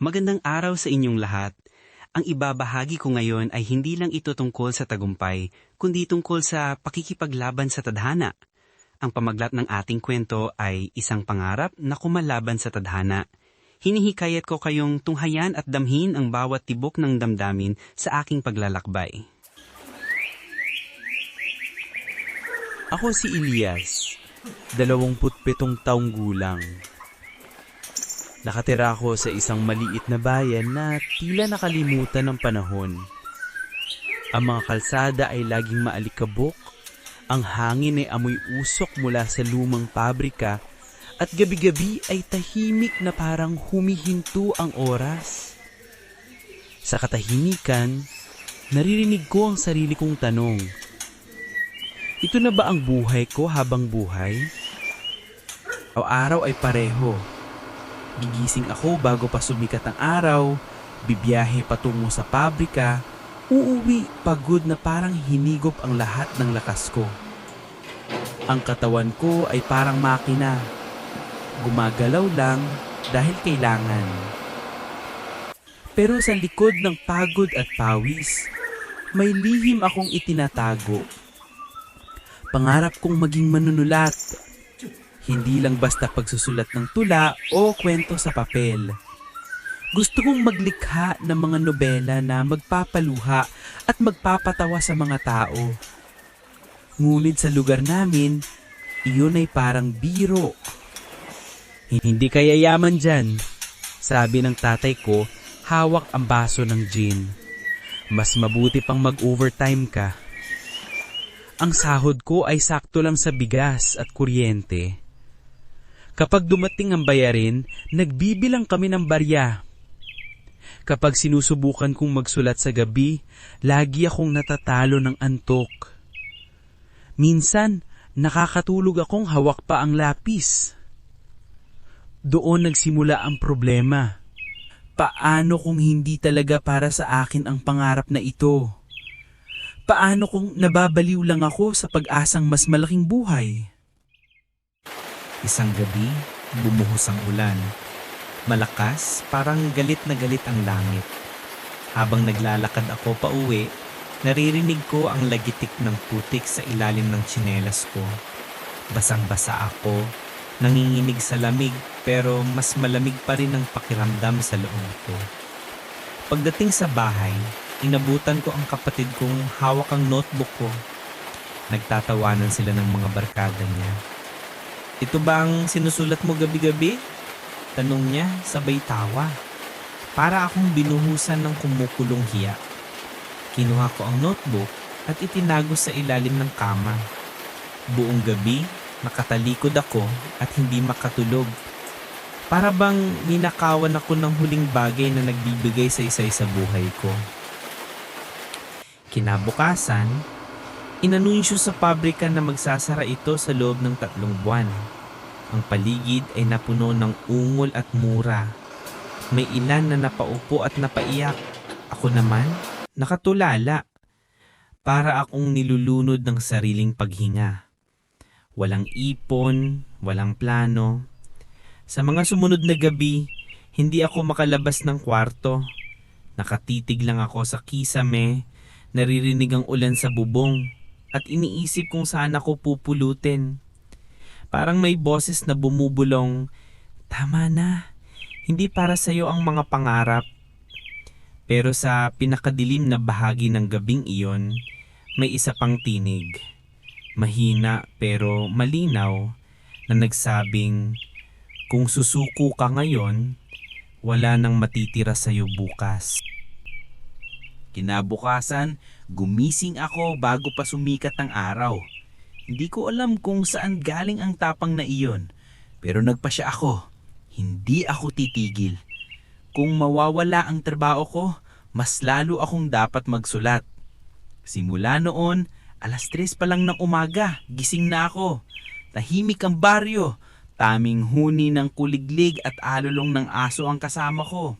Magandang araw sa inyong lahat. Ang ibabahagi ko ngayon ay hindi lang ito tungkol sa tagumpay, kundi tungkol sa pakikipaglaban sa tadhana. Ang pamaglat ng ating kwento ay isang pangarap na kumalaban sa tadhana. Hinihikayat ko kayong tunghayan at damhin ang bawat tibok ng damdamin sa aking paglalakbay. Ako si Elias, 27 taong gulang. Nakatira ako sa isang maliit na bayan na tila nakalimutan ng panahon. Ang mga kalsada ay laging maalikabok, ang hangin ay amoy usok mula sa lumang pabrika, at gabi-gabi ay tahimik na parang humihinto ang oras. Sa katahimikan, naririnig ko ang sarili kong tanong. Ito na ba ang buhay ko habang buhay? O araw ay pareho. Gigising ako bago pa sumikat ang araw, bibiyahe patungo sa pabrika, uuwi pagod na parang hinigop ang lahat ng lakas ko. Ang katawan ko ay parang makina. Gumagalaw lang dahil kailangan. Pero sa likod ng pagod at pawis, may lihim akong itinatago. Pangarap kong maging manunulat. Hindi lang basta pagsusulat ng tula o kwento sa papel. Gusto kong maglikha ng mga nobela na magpapaluha at magpapatawa sa mga tao. Ngunit sa lugar namin, iyon ay parang biro. Hindi kaya yaman dyan, sabi ng tatay ko, hawak ang baso ng gin. Mas mabuti pang mag-overtime ka. Ang sahod ko ay sakto lang sa bigas at kuryente. Kapag dumating ang bayarin, nagbibilang kami ng barya. Kapag sinusubukan kong magsulat sa gabi, lagi akong natatalo ng antok. Minsan, nakakatulog akong hawak pa ang lapis. Doon nagsimula ang problema. Paano kung hindi talaga para sa akin ang pangarap na ito? Paano kung nababaliw lang ako sa pag-asang mas malaking buhay? Isang gabi, bumuhos ang ulan. Malakas, parang galit na galit ang langit. Habang naglalakad ako pa uwi, naririnig ko ang lagitik ng putik sa ilalim ng tsinelas ko. Basang-basa ako, nanginginig sa lamig pero mas malamig pa rin ang pakiramdam sa loob ko. Pagdating sa bahay, inabutan ko ang kapatid kong hawak ang notebook ko. Nagtatawanan sila ng mga barkada niya. Ito ba ang sinusulat mo gabi-gabi? Tanong niya sabay tawa. Para akong binuhusan ng kumukulong hiya. Kinuha ko ang notebook at itinago sa ilalim ng kama. Buong gabi, nakatalikod ako at hindi makatulog. Para bang ninakawan ako ng huling bagay na nagbibigay sa isay sa buhay ko. Kinabukasan, inanunsyo sa pabrika na magsasara ito sa loob ng tatlong buwan. Ang paligid ay napuno ng ungol at mura. May ilan na napaupo at napaiyak. Ako naman, nakatulala. Para akong nilulunod ng sariling paghinga. Walang ipon, walang plano. Sa mga sumunod na gabi, hindi ako makalabas ng kwarto. Nakatitig lang ako sa kisame, naririnig ang ulan sa bubong, at iniisip kung saan ako pupulutin. Parang may boses na bumubulong, Tama na, hindi para sa iyo ang mga pangarap. Pero sa pinakadilim na bahagi ng gabing iyon, may isa pang tinig. Mahina pero malinaw na nagsabing, kung susuko ka ngayon, wala nang matitira sa iyo bukas. Kinabukasan, gumising ako bago pa sumikat ang araw. Hindi ko alam kung saan galing ang tapang na iyon, pero nagpasya ako. Hindi ako titigil. Kung mawawala ang trabaho ko, mas lalo akong dapat magsulat. Simula noon, alas tres pa lang ng umaga, gising na ako. Tahimik ang baryo, taming huni ng kuliglig at alulong ng aso ang kasama ko.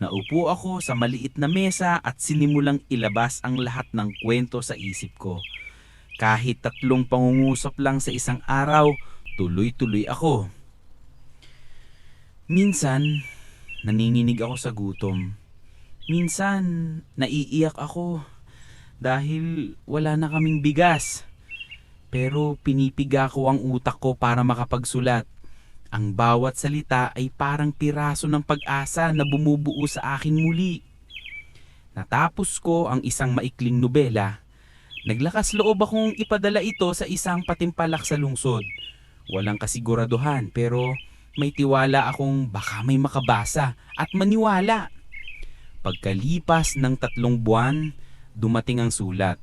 Naupo ako sa maliit na mesa at sinimulang ilabas ang lahat ng kwento sa isip ko. Kahit tatlong pangungusap lang sa isang araw, tuloy-tuloy ako. Minsan, Naninginig ako sa gutom. Minsan, naiiyak ako dahil wala na kaming bigas. Pero pinipiga ko ang utak ko para makapagsulat. Ang bawat salita ay parang piraso ng pag-asa na bumubuo sa akin muli. Natapos ko ang isang maikling nobela. Naglakas loob akong ipadala ito sa isang patimpalak sa lungsod. Walang kasiguraduhan pero may tiwala akong baka may makabasa at maniwala. Pagkalipas ng tatlong buwan, dumating ang sulat.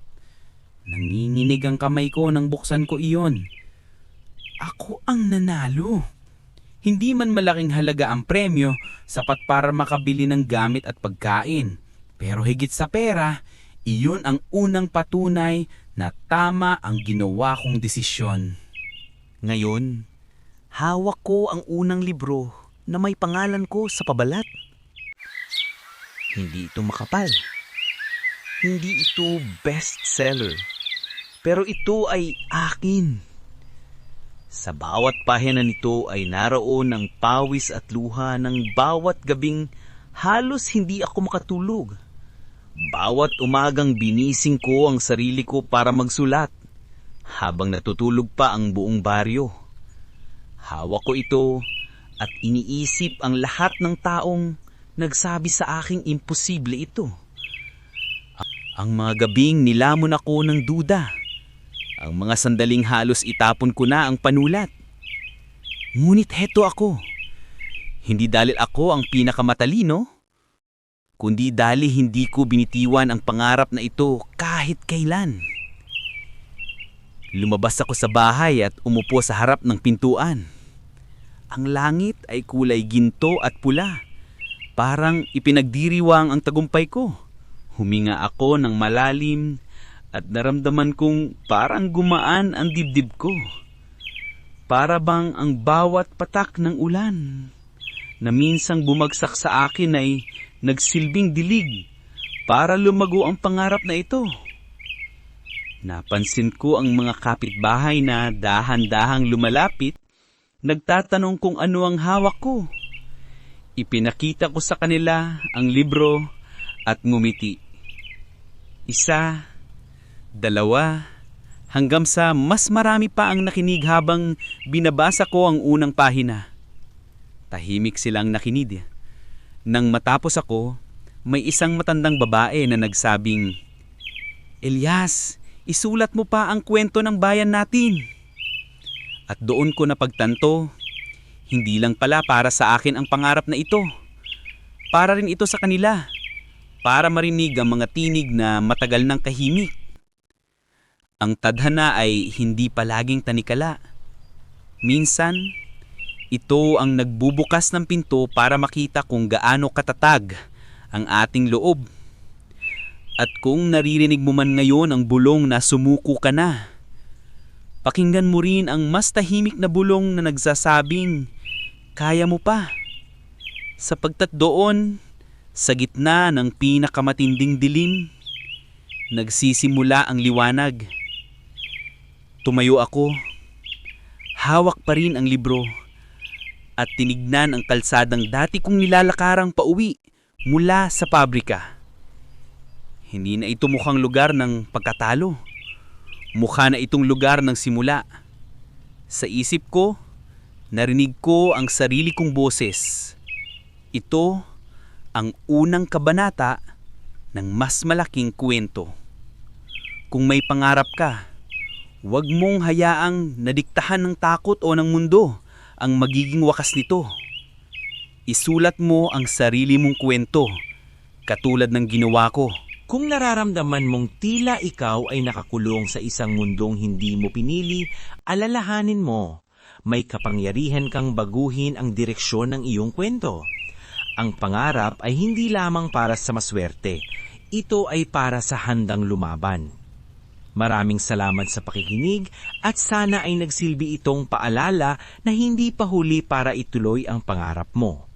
Nanginginig ang kamay ko nang buksan ko iyon. Ako ang nanalo. Hindi man malaking halaga ang premyo, sapat para makabili ng gamit at pagkain. Pero higit sa pera, iyon ang unang patunay na tama ang ginawa kong desisyon. Ngayon, hawak ko ang unang libro na may pangalan ko sa pabalat. Hindi ito makapal. Hindi ito bestseller. Pero ito ay akin. Sa bawat pahina nito ay naroon ang pawis at luha ng bawat gabing halos hindi ako makatulog. Bawat umagang binising ko ang sarili ko para magsulat habang natutulog pa ang buong baryo. Hawak ko ito at iniisip ang lahat ng taong nagsabi sa aking imposible ito. Ang mga gabing nilamon ako ng duda. Ang mga sandaling halos itapon ko na ang panulat. Ngunit heto ako. Hindi dahil ako ang pinakamatalino, kundi dahil hindi ko binitiwan ang pangarap na ito kahit kailan. Lumabas ako sa bahay at umupo sa harap ng pintuan. Ang langit ay kulay ginto at pula. Parang ipinagdiriwang ang tagumpay ko. Huminga ako ng malalim at naramdaman kong parang gumaan ang dibdib ko. Para bang ang bawat patak ng ulan na minsang bumagsak sa akin ay nagsilbing dilig para lumago ang pangarap na ito. Napansin ko ang mga kapitbahay na dahan-dahang lumalapit, nagtatanong kung ano ang hawak ko. Ipinakita ko sa kanila ang libro at ngumiti. Isa, dalawa, hanggang sa mas marami pa ang nakinig habang binabasa ko ang unang pahina. Tahimik silang nakinig. Nang matapos ako, may isang matandang babae na nagsabing, Elias, isulat mo pa ang kwento ng bayan natin. At doon ko napagtanto, hindi lang pala para sa akin ang pangarap na ito. Para rin ito sa kanila. Para marinig ang mga tinig na matagal ng kahimik. Ang tadhana ay hindi palaging tanikala. Minsan, ito ang nagbubukas ng pinto para makita kung gaano katatag ang ating loob. At kung naririnig mo man ngayon ang bulong na sumuko ka na, pakinggan mo rin ang mas tahimik na bulong na nagsasabing, kaya mo pa. Sapagkat doon, sa gitna ng pinakamatinding dilim, nagsisimula ang liwanag. Tumayo ako, hawak pa rin ang libro, at tinignan ang kalsadang dati kong nilalakarang pauwi mula sa pabrika. Hindi na ito mukhang lugar ng pagkatalo. Mukha na itong lugar ng simula. Sa isip ko, narinig ko ang sarili kong boses. Ito ang unang kabanata ng mas malaking kwento. Kung may pangarap ka, huwag mong hayaang nadiktahan ng takot o ng mundo ang magiging wakas nito. Isulat mo ang sarili mong kwento, katulad ng ginawa ko. Kung nararamdaman mong tila ikaw ay nakakulong sa isang mundong hindi mo pinili, alalahanin mo, may kapangyarihan kang baguhin ang direksyon ng iyong kwento. Ang pangarap ay hindi lamang para sa maswerte, ito ay para sa handang lumaban. Maraming salamat sa pakikinig at sana ay nagsilbi itong paalala na hindi pa huli para ituloy ang pangarap mo.